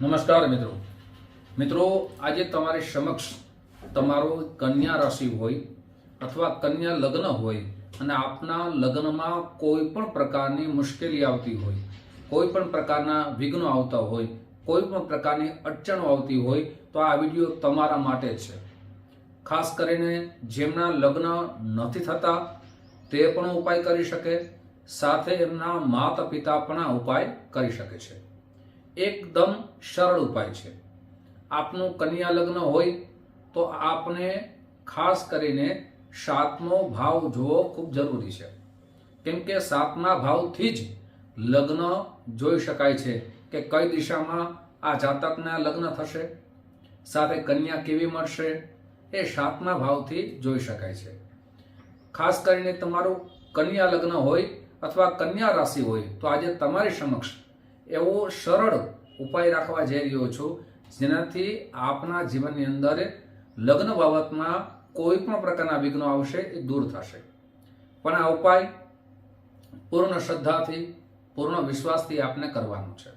નમસ્કાર મિત્રો. મિત્રો, આજે તમારી સમક્ષ તમારો કન્યા રાશિ હોય અથવા કન્યા લગ્ન હોય અને આપના લગ્નમાં કોઈ પણ પ્રકારની મુશ્કેલી આવતી હોય, કોઈ પણ પ્રકારના વિઘ્નો આવતા હોય, કોઈ પણ પ્રકારની અડચણો આવતી હોય, તો આ વીડિયો તમારા માટે છે. ખાસ કરીને જેમના લગ્ન નથી થતા, તે પણ ઉપાય કરી શકે, સાથે એમના માતા પિતા પણ આ ઉપાય કરી શકે છે. એકદમ સરળ ઉપાય છે. આપનું કન્યા લગ્ન હોય તો આપને ખાસ કરીને સાતમો ભાવ જોવો ખૂબ જરૂરી છે. કેમ કે સાતમા ભાવથી જ લગ્ન જોઈ શકાય છે કે કઈ દિશામાં આ જાતકના લગ્ન થશે, સાથે કન્યા કેવી મળશે એ સાતમા ભાવથી જોઈ શકાય છે. ખાસ કરીને તમારું કન્યા લગ્ન હોય અથવા કન્યા રાશિ હોય તો આજે તમારી સમક્ષ એવો સરળ ઉપાય રાખવા જઈ રહ્યો છું, જેનાથી આપના જીવનની અંદર લગ્ન બાબતમાં કોઈ પણ પ્રકારના વિઘ્નો આવશે એ દૂર થશે. પણ આ ઉપાય પૂર્ણ શ્રદ્ધાથી, પૂર્ણ વિશ્વાસથી આપને કરવાનું છે.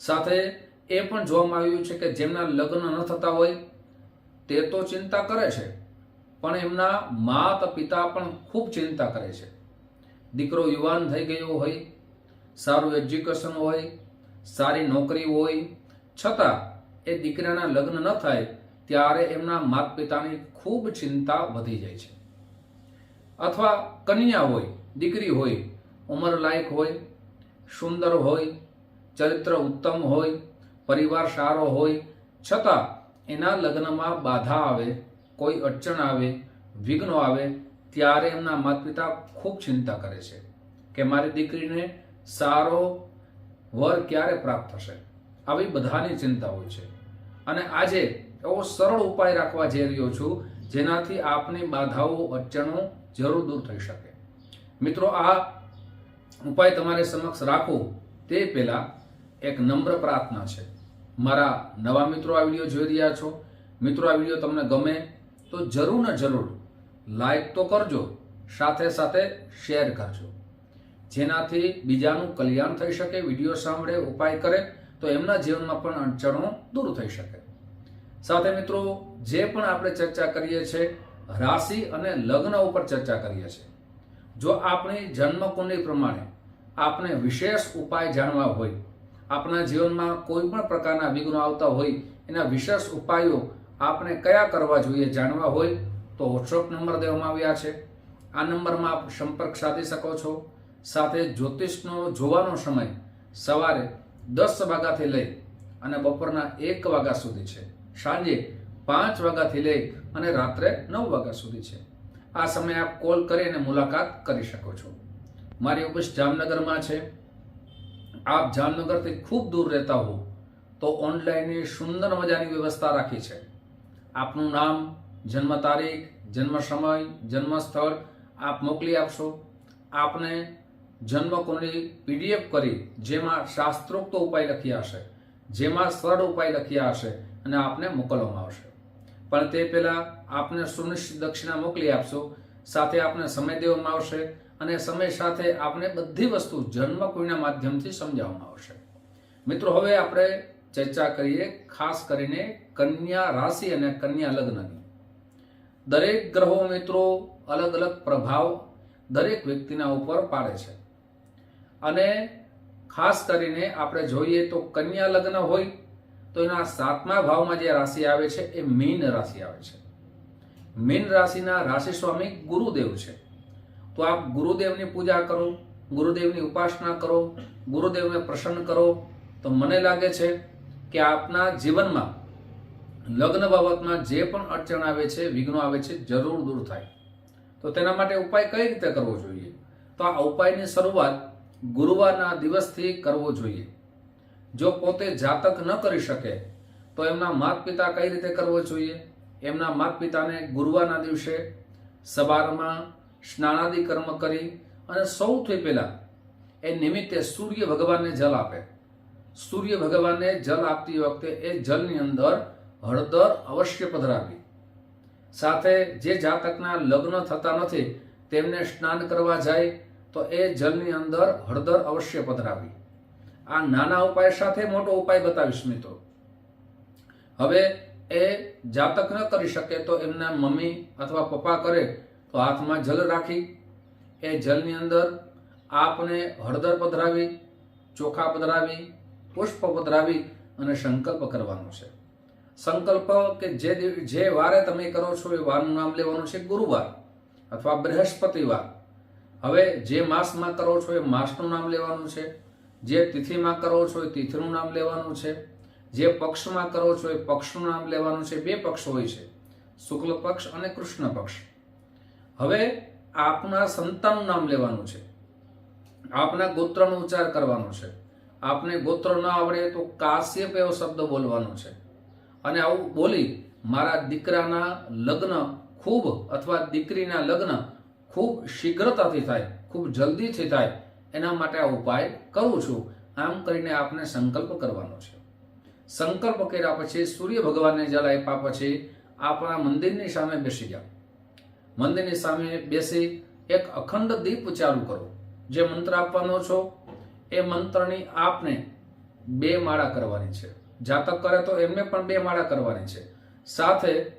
સાથે એ પણ જોવામાં આવ્યું છે કે જેમના લગ્ન ન થતા હોય, તે તો ચિંતા કરે છે, પણ એમના માતા પિતા પણ ખૂબ ચિંતા કરે છે. દીકરો યુવાન થઈ ગયો હોય સારું એજ્યુકેશન હોય, સારી નોકરી હોય, છતાં એ દીકરાના લગ્ન ન થાય, ત્યારે એમના માતા પિતાની ખૂબ ચિંતા વધી જાય છે. અથવા કન્યા હોય, દીકરી હોય, ઉંમર લાયક હોય, સુંદર હોય, ચરિત્ર ઉત્તમ હોય, પરિવાર સારો હોય, છતાં એના લગ્નમાં બાધા આવે, કોઈ અડચણ આવે, વિઘ્નો આવે, ત્યારે એમના માતા પિતા ખૂબ ચિંતા કરે છે કે મારી દીકરીને સારો વર ક્યારે પ્રાપ્ત થશે? આવી બધાની ચિંતા હોય છે. અને આજે એવો સરળ ઉપાય રાખવા જઈ રહ્યો છું, જેનાથી આપની બાધાઓ, અડચણો જરૂર દૂર થઈ શકે. મિત્રો, આ ઉપાય તમારે સમક્ષ રાખો. તે પહેલાં એક નમ્ર પ્રાર્થના છે. મારા નવા મિત્રો આ વીડિયો જોઈ રહ્યા છો. મિત્રો, આ વીડિયો તમને ગમે તો જરૂર ને જરૂર લાઈક તો કરજો, સાથે સાથે શેર કરજો. જેનાથી બીજાનું કલ્યાણ થઈ શકે, વીડિયો સાંભળે, ઉપાય કરે, તો એમના જીવનમાં પણ અડચણો દૂર થઈ શકે. સાથે મિત્રો, જે પણ આપણે ચર્ચા કરીએ છીએ રાશિ અને લગ્ન ઉપર ચર્ચા કરીએ છીએ જો આપણી જન્મકુંડલી પ્રમાણે આપણે વિશેષ ઉપાય જાણવા હોય આપણા જીવનમાં કોઈ પણ પ્રકારના વિઘ્નો આવતા હોય, એના વિશેષ ઉપાયો આપણે કયા કરવા જોઈએ જાણવા હોય, તો વોટ્સઅપ નંબર દેવામાં આવ્યા છે. આ નંબરમાં આપ સંપર્ક સાધી શકો છો. સાથે જ્યોતિષનો જોવાનો સમય સવારે દસ વાગ્યાથી લઈ અને બપોરના એક વાગ્યા સુધી છે. સાંજે પાંચ વાગ્યાથી લઈ અને રાત્રે નવ વાગ્યા સુધી છે. આ સમયે આપ કોલ કરી અને મુલાકાત કરી શકો છો. મારી ઓફિસ જામનગરમાં છે. આપ જામનગરથી ખૂબ દૂર રહેતા હો તો ઓનલાઈનની સુંદર મજાની વ્યવસ્થા રાખી છે. આપનું નામ, જન્મ તારીખ, જન્મ સમય, જન્મ સ્થળ આપ મોકલી આપશો. આપને જન્મ કુંડળી પીડીએફ કરી, જેમાં શાસ્ત્રોક્ત ઉપાય લખ્યા હશે, જેમાં સરળ ઉપાય લખ્યા હશે અને આપને મોકલવામાં આવશે. પણ તે પહેલાં આપને સુનિશ્ચિત દક્ષિણા મોકલી આપશો, સાથે આપને સમય દેવામાં આવશે અને સમય સાથે આપને બધી વસ્તુ જન્મ કુંડળીના માધ્યમથી સમજાવવામાં આવશે. મિત્રો, હવે આપણે ચર્ચા કરીએ ખાસ કરીને કન્યા રાશિ અને કન્યા લગ્નની. દરેક ગ્રહો મિત્રો અલગ અલગ પ્રભાવ દરેક વ્યક્તિના ઉપર પાડે છે. અને ખાસ કરીને આપણે જોઈએ તો કન્યા લગ્ન હોય તો એના સાતમા ભાવમાં જે રાશિ આવે છે, એ મીન રાશિ આવે છે. મીન રાશિના રાશિ સ્વામી ગુરુદેવ છે. તો આપ ગુરુદેવની પૂજા કરો, ગુરુદેવની ઉપાસના કરો, ગુરુદેવને પ્રસન્ન કરો. તો મને લાગે છે કે આપના જીવનમાં લગ્ન બાબતમાં જે પણ અડચણ આવે છે, વિઘ્નો આવે છે, જરૂર દૂર થાય. તો તેના માટે ઉપાય કઈ રીતે કરવો જોઈએ? તો આ ઉપાયની શરૂઆત ગુરુવારના દિવસથી કરવો જોઈએ. જો પોતે જાતક ન કરી શકે, તો એમના માત પિતા કઈ રીતે કરવો જોઈએ? એમના માત પિતાને ગુરુવારના દિવસે સવારમાં સ્નાનાદિ કર્મ કરી અને સૌથી પહેલાં એ નિમિત્તે સૂર્ય ભગવાનને જલ આપે. સૂર્ય ભગવાનને જલ આપતી વખતે એ જલની અંદર હળદર અવશ્ય પધરાવી. સાથે જે જાતકના લગ્ન થતા નથી, તેમને સ્નાન કરવા જાય તો એ જલની અંદર હળદર અવશ્ય પધરાવી. આ નાના ઉપાય સાથે મોટો ઉપાય બતાવીશ મિત્રો. હવે એ જાતક ન કરી શકે તો એમના મમ્મી અથવા પપ્પા કરે તો હાથમાં જલ રાખી. એ જલની અંદર આપને હળદર પધરાવી, ચોખા પધરાવી, પુષ્પ પધરાવી અને સંકલ્પ કરવાનો છે. સંકલ્પ કે જે જે વારે તમે કરો છો એ વારનું નામ લેવાનું છે ગુરુવાર અથવા બૃહસ્પતિવાર. હવે જે માસમાં કરો છો એ માસનું નામ લેવાનું છે. જે તિથિમાં કરો છો એ તિથિનું નામ લેવાનું છે. જે પક્ષમાં કરો છો એ પક્ષનું નામ લેવાનું છે. બે પક્ષ હોય છે. શુક્લ પક્ષ અને કૃષ્ણ પક્ષ. હવે આપના સંતાનનું નામ લેવાનું છે. આપના ગોત્રનો ઉચ્ચાર કરવાનો છે. આપને ગોત્ર ન આવડે તો કાશ્યપ એવો શબ્દ બોલવાનો છે. અને આવું બોલી મારા દીકરાના લગ્ન, ખૂબ અથવા દીકરીના લગ્ન ખૂબ શીઘ્રતાથી થાય, ખૂબ જલ્દીથી થાય, એના માટે આ ઉપાય કરું છું. આમ કરીને આપને સંકલ્પ કરવાનો છે. સંકલ્પ કર્યા પછી સૂર્ય ભગવાનને જળ આપ્યા પછી આપણા મંદિરની સામે બેસી જાઓ મંદિરની સામે બેસી એક અખંડ દીપ ચાલુ કરો. જે મંત્ર આપવાનો છો, એ મંત્રની આપને બે માળા કરવાની છે. જાતક કરે તો એમને પણ બે માળા કરવાની છે. સાથે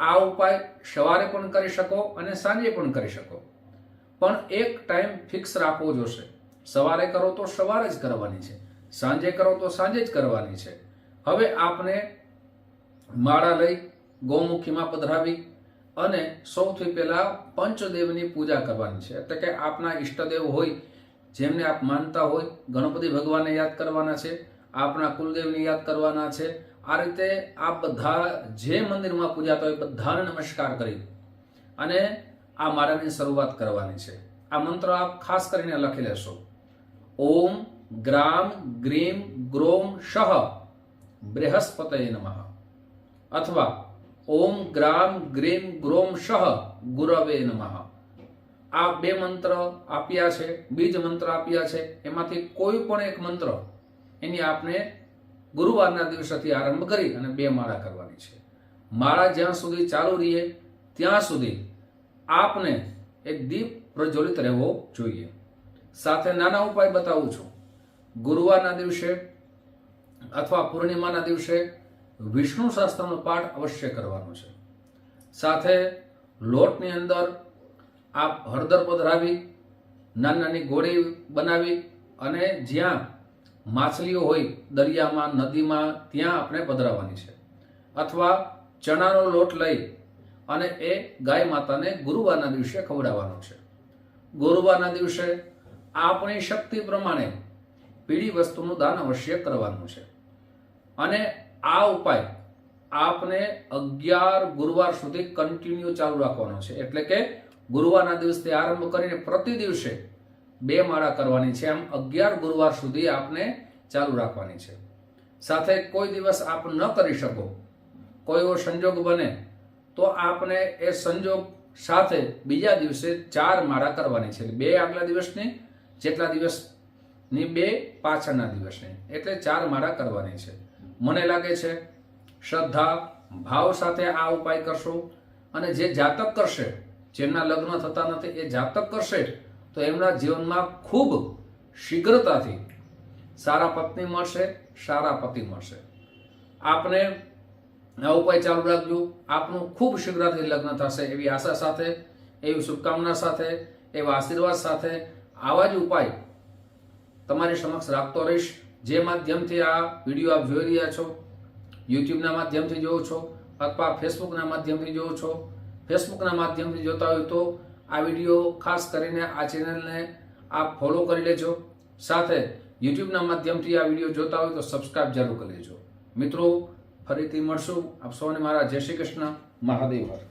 આ ઉપાય સવારે પણ કરી શકો અને સાંજે પણ કરી શકો. પણ એક ટાઈમ ફિક્સ રાખવો જોશે. સવારે કરો તો સવારે જ કરવાની છે. સાંજે કરો તો સાંજે જ કરવાની છે. હવે આપને માળા લઈ, ગૌમુખીમાં પધરાવી અને સૌથી પહેલાં પંચદેવની પૂજા કરવાની છે. એટલે કે આપના ઈષ્ટદેવ હોય, જેમને આપ માનતા હોય, ગણપતિ ભગવાનને યાદ કરવાના છે, આપના કુલદેવને યાદ કરવાના છે આ રીતે આ બધા જે મંદિરમાં પૂજાતા હોય બધાને નમસ્કાર કરી અને આ માળાની શરૂઆત કરવાની છે. આ મંત્ર આપ ખાસ કરીને લખી લેશો. ઓમ ગ્રામ ગ્રીમ ગ્રોમ શહ બૃહસ્પતય નમઃ. અથવા ઓમ ગ્રામ ગ્રીમ ગ્રોમ શહ ગુરવે નમઃ. આ બે મંત્ર આપ્યા છે, બીજ મંત્ર આપ્યા છે. એમાંથી કોઈ પણ એક મંત્ર એની આપને ગુરુવારના દિવસેથી આરંભ કરી અને બે માળા કરવાની છે. માળા જ્યાં સુધી ચાલુ રહીએ, ત્યાં સુધી આપને એક દીપ પ્રજ્વલિત રહેવો જોઈએ. સાથે નાના ઉપાય બતાવું છું. ગુરુવારના દિવસે અથવા પૂર્ણિમાના દિવસે વિષ્ણુ શાસ્ત્રનો પાઠ અવશ્ય કરવાનો છે. સાથે લોટની અંદર આપ હળદર પધરાવી, નાની નાની ગોળી બનાવી અને જ્યાં માછલીઓ હોય દરિયામાં, નદીમાં, ત્યાં આપણે પધરાવવાની છે. અથવા ચણાનો લોટ લઈ અને એ ગાય માતાને ગુરુવારના દિવસે ખવડાવવાનો છે. ગુરુવારના દિવસે આપણી શક્તિ પ્રમાણે પીળી વસ્તુનું દાન અવશ્ય કરવાનું છે. અને આ ઉપાય આપને અગિયાર ગુરુવાર સુધી કન્ટિન્યુ ચાલુ રાખવાનો છે. એટલે કે ગુરુવારના દિવસથી આરંભ કરીને પ્રતિ દિવસે બે માળા કરવાની છે. આમ અગિયાર ગુરુવાર સુધી આપને ચાલુ રાખવાની છે. સાથે કોઈ દિવસ આપ ન કરી શકો, કોઈ એવો સંજોગ બને, તો આપને એ સંજોગ સાથે બીજા દિવસે ચાર માળા કરવાની છે. બે આગલા દિવસની, જેટલા દિવસની બે, પાછળના દિવસની. એટલે ચાર માળા કરવાની છે. મને લાગે છે, શ્રદ્ધા, ભાવ સાથે આ ઉપાય કરશો અને જે જાતક કરશે, જેમના લગ્ન થતા નથી, એ જાતક કરશે તો એમના જીવનમાં ખૂબ શીઘ્રતાથી સારા પત્ની મળશે, સારા પતિ મળશે. આપને આ ઉપાય ચાલુ રાખજો. આપનું ખૂબ શીઘ્રથી લગ્ન થશે એવી આશા સાથે, એવી શુભકામના સાથે, એવા આશીર્વાદ સાથે આવા જ ઉપાય તમારી સમક્ષ રાખતો રહીશ. જે માધ્યમથી આ વીડિયો આપ જોઈ રહ્યા છો, યુટ્યુબના માધ્યમથી જોવો છો, અથવા ફેસબુકના માધ્યમથી જોવો છો, ફેસબુકના માધ્યમથી જોતા હોય તો આ વીડિયો ખાસ કરીને આ ચેનલને આપ ફોલો કરી લેજો. સાથે યુટ્યુબના માધ્યમથી આ વીડિયો જોતા હોય તો સબસ્ક્રાઇબ જરૂર કરી લેજો. મિત્રો, ફરીથી મળશું આપ સૌને મારા જય શ્રી કૃષ્ણ, મહાદેવ